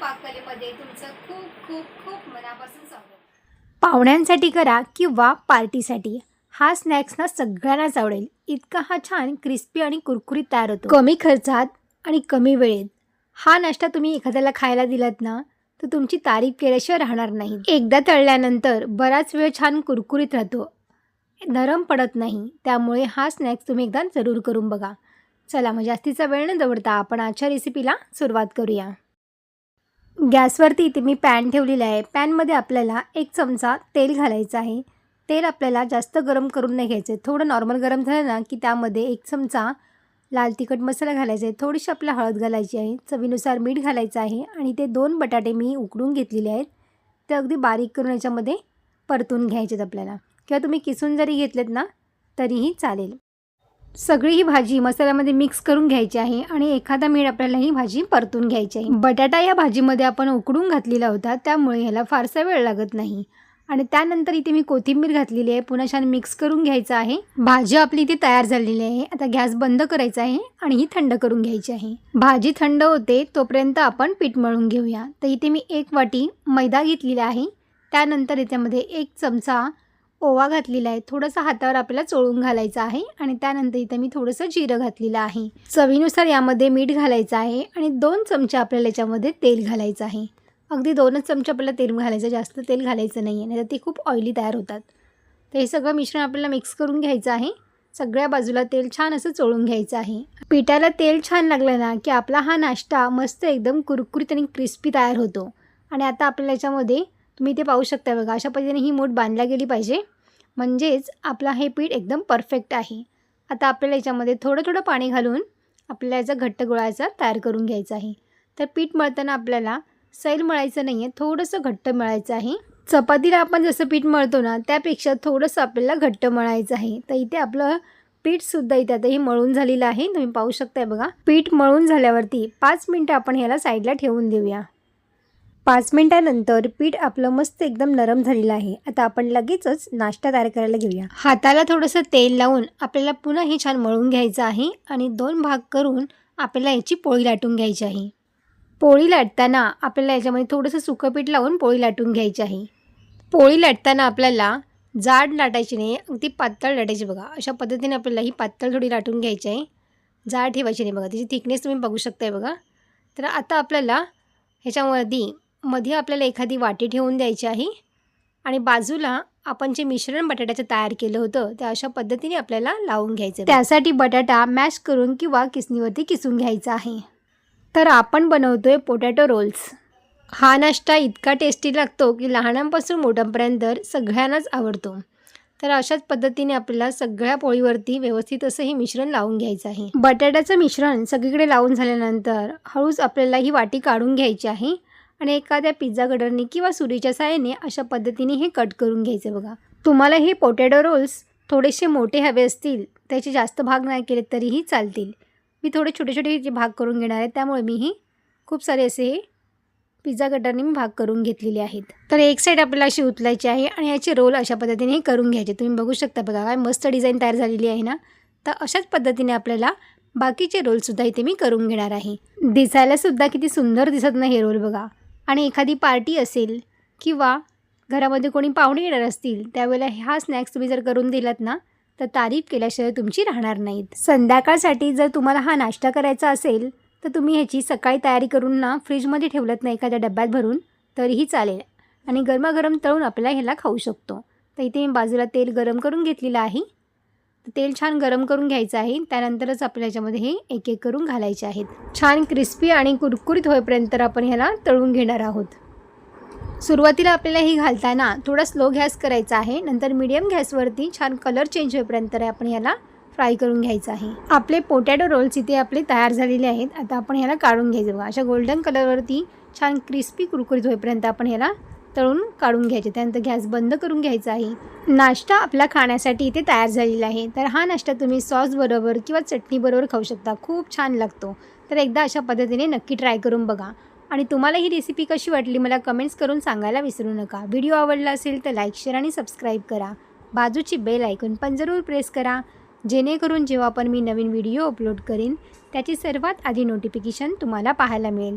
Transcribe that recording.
पाककलेमध्ये तुमचं खूप खूप खूप मनापासून स्वागत. पाहुण्यांसाठी करा किंवा पार्टीसाठी. हा स्नॅक्स ना सगळ्यांनाच आवडेल. इतका हा छान क्रिस्पी आणि कुरकुरीत तयार होतो. कमी खर्चात आणि कमी वेळेत. हा नाश्ता तुम्ही एखाद्याला खायला दिलात ना तर तुमची तारीफ केल्याशिवाय राहणार नाही. एकदा तळल्यानंतर बराच वेळ छान कुरकुरीत राहतो. नरम पडत नाही. त्यामुळे हा स्नॅक्स तुम्ही एकदा जरूर करून बघा. चला मग जास्तीचा वेळ न दवडता आपण आजच्या रेसिपीला सुरुवात करूया. गॅसवरती इथे मी पॅन ठेवलेला आहे. पॅनमध्ये आपल्याला एक चमचा तेल घालायचं आहे. तेल आपल्याला जास्त गरम करून नाही घ्यायचं आहे. थोडं नॉर्मल गरम झालं ना की त्यामध्ये एक चमचा लाल तिखट मसाला घालायचा आहे. थोडीशी आपल्याला हळद घालायची आहे. चवीनुसार मीठ घालायचं आहे आणि ते दोन बटाटे मी उकडून घेतलेले आहेत. ते अगदी बारीक करून याच्यामध्ये परतून घ्यायचे आहेत आपल्याला. किंवा तुम्ही किसून जरी घेतलेत ना तरीही चालेल. सगळी ही भाजी मसाल्यामध्ये मिक्स करून घ्यायची आहे आणि एखादा मीठ आपल्याला ही भाजी परतून घ्यायची आहे. बटाटा या भाजीमध्ये आपण उकडून घातलेला होता त्यामुळे ह्याला फारसा वेळ लागत नाही. आणि त्यानंतर इथे मी कोथिंबीर घातलेली आहे पुन्हा छान मिक्स करून घ्यायचं आहे. भाजी आपली इथे तयार झालेली आहे. आता गॅस बंद करायचा आहे आणि ही थंड करून घ्यायची आहे. भाजी थंड होते तोपर्यंत आपण पीठ मळून घेऊया. तर इथे मी एक वाटी मैदा घेतलेला आहे. त्यानंतर याच्यामध्ये एक चमचा ओवा घातलेला आहे. थोडंसं हातावर आपल्याला चोळून घालायचं आहे आणि त्यानंतर इथं मी थोडंसं जिरं घातलेलं आहे. चवीनुसार यामध्ये मीठ घालायचं आहे आणि दोन चमचे आपल्याला याच्यामध्ये तेल घालायचं आहे. अगदी दोनच चमचे आपल्याला तेल घालायचं जास्त तेल घालायचं नाही आहे नाही तर ते खूप ऑइली तयार होतात. तर हे सगळं मिश्रण आपल्याला मिक्स करून घ्यायचं आहे. सगळ्या बाजूला तेल छान असं चोळून घ्यायचं आहे. पिठाला तेल छान लागलं ना की आपला हा नाश्ता मस्त एकदम कुरकुरीत आणि क्रिस्पी तयार होतो. आणि आता आपल्याला याच्यामध्ये तुम्ही ते पाहू शकता बघा अशा पद्धतीने ही मूठ बांधल्या गेली पाहिजे. म्हणजेच आपला हे पीठ एकदम परफेक्ट आहे. आता आपल्याला याच्यामध्ये थोडं थोडं पाणी घालून आपल्याला याचा घट्ट गोळायचा तयार करून घ्यायचा आहे. तर पीठ मळताना आपल्याला सैल मळायचं नाही आहे थोडंसं घट्ट मळायचं आहे. चपातीला आपण जसं पीठ मळतो ना त्यापेक्षा थोडंसं आपल्याला घट्ट मळायचं आहे. तर इथे आपलं पीठसुद्धा इथे आता हे मळून झालेलं आहे. तुम्ही पाहू शकताय बघा. पीठ मळून झाल्यावरती पाच मिनटं आपण ह्याला साईडला ठेवून देऊया. पाच मिनटानंतर पीठ आपलं मस्त एकदम नरम झालेलं आहे. आता आपण लगेचच नाश्ता तयार करायला घेऊया. हाताला थोडंसं तेल लावून आपल्याला पुन्हा हे छान मळून घ्यायचं आहे आणि दोन भाग करून आपल्याला याची पोळी लाटून घ्यायची आहे. पोळी लाटताना आपल्याला याच्यामध्ये थोडंसं सुकं पीठ लावून पोळी लाटून घ्यायची आहे. पोळी लाटताना आपल्याला जाड लाटायची नाही अगदी पातळ लाटायची बघा. अशा पद्धतीने आपल्याला ही पातळ थोडी लाटून घ्यायची आहे. जाड ठेवायची नाही बघा. त्याची थिकनेस तुम्ही बघू शकताय बघा. तर आता आपल्याला ह्याच्यामध्ये मध्ये आपल्याला एखादी वाटी ठेवून द्यायची आहे आणि बाजूला आपण जे मिश्रण बटाट्याचं तयार केलं होतं ते अशा पद्धतीने आपल्याला लावून घ्यायचं. त्यासाठी बटाटा मॅश करून किंवा किसणीवरती किसून घ्यायचा आहे. तर आपण बनवतोय पोटॅटो रोल्स. हा नाश्ता इतका टेस्टी लागतो की लहानांपासून मोठ्यांपर्यंत सगळ्यांनाच आवडतो. तर अशाच पद्धतीने आपल्याला सगळ्या पोळीवरती व्यवस्थित असं हे मिश्रण लावून घ्यायचं आहे. बटाट्याचं मिश्रण सगळीकडे लावून झाल्यानंतर हळूच आपल्याला ही वाटी काढून घ्यायची आहे. आणि एखाद्या पिझ्झा कटरने किंवा सुरीच्या साह्याने अशा पद्धतीने हे कट करून घ्यायचे बघा. तुम्हाला हे पोटॅटो रोल्स थोडेसे मोठे हवे असतील त्याचे जास्त भाग नाही केले तरीही चालतील. मी थोडे छोटे छोटे जे भाग करून घेणार आहे त्यामुळे मीही खूप सारे असे हे पिझ्झा कटरने मी भाग करून घेतलेले आहेत. तर एक साईड आपल्याला अशी उचलायची आहे आणि याचे रोल अशा पद्धतीने हे करून घ्यायचे. तुम्ही बघू शकता बघा काय मस्त डिझाईन तयार झालेली आहे ना? तर अशाच पद्धतीने आपल्याला बाकीचे रोलसुद्धा इथे मी करून घेणार आहे. दिसायलासुद्धा किती सुंदर दिसत नाही हे रोल बघा. आणि एखादी पार्टी असेल किंवा घरामध्ये कोणी पाहुणे येणार असतील त्यावेळेला हा स्नॅक्स तुम्ही जर करून दिलात ना तर तारीफ केल्याशिवाय तुमची राहणार नाहीत. संध्याकाळसाठी जर तुम्हाला हा नाश्ता करायचा असेल तर तुम्ही ह्याची सकाळी तयारी करून ना फ्रीजमध्ये ठेवलत ना एखाद्या डब्यात भरून तरीही चालेल. आणि गरमागरम तळून आपल्याला ह्याला खाऊ शकतो. तर इथे मी बाजूला तेल गरम करून घेतलेलं आहे. तेल छान गरम करून घ्यायचं आहे. त्यानंतरच आपल्या याच्यामध्ये हे एक एक करून घालायचे आहेत. छान क्रिस्पी आणि कुरकुरीत होईपर्यंत आपण ह्याला तळून घेणार आहोत. सुरुवातीला आपल्याला ही घालताना थोडा स्लो गॅस करायचा आहे. नंतर मीडियम गॅसवरती छान कलर चेंज होईपर्यंत आपण ह्याला फ्राय करून घ्यायचं आहे. आपले पोटॅटो रोल्स इथे आपले तयार झालेले आहेत. आता आपण ह्याला काढून घ्यायचं बघा अशा गोल्डन कलरवरती छान क्रिस्पी कुरकुरीत होईपर्यंत आपण ह्याला तळून काढून घ्यायचे. त्यानंतर गॅस बंद करून घ्यायचा आहे. नाश्ता आपला खाण्यासाठी इथे तयार झालेला आहे. तर हा नाश्ता तुम्ही सॉसबरोबर किंवा चटणीबरोबर खाऊ शकता. खूप छान लागतो. तर एकदा अशा पद्धतीने नक्की ट्राय करून बघा. आणि तुम्हाला ही रेसिपी कशी वाटली मला कमेंट्स करून सांगायला विसरू नका. व्हिडिओ आवडला असेल तर लाईक शेअर आणि सबस्क्राईब करा. बाजूची बेल ऐकून पण जरूर प्रेस करा. जेणेकरून जेव्हा पण मी नवीन व्हिडिओ अपलोड करेन त्याची सर्वात आधी नोटिफिकेशन तुम्हाला पाहायला मिळेल.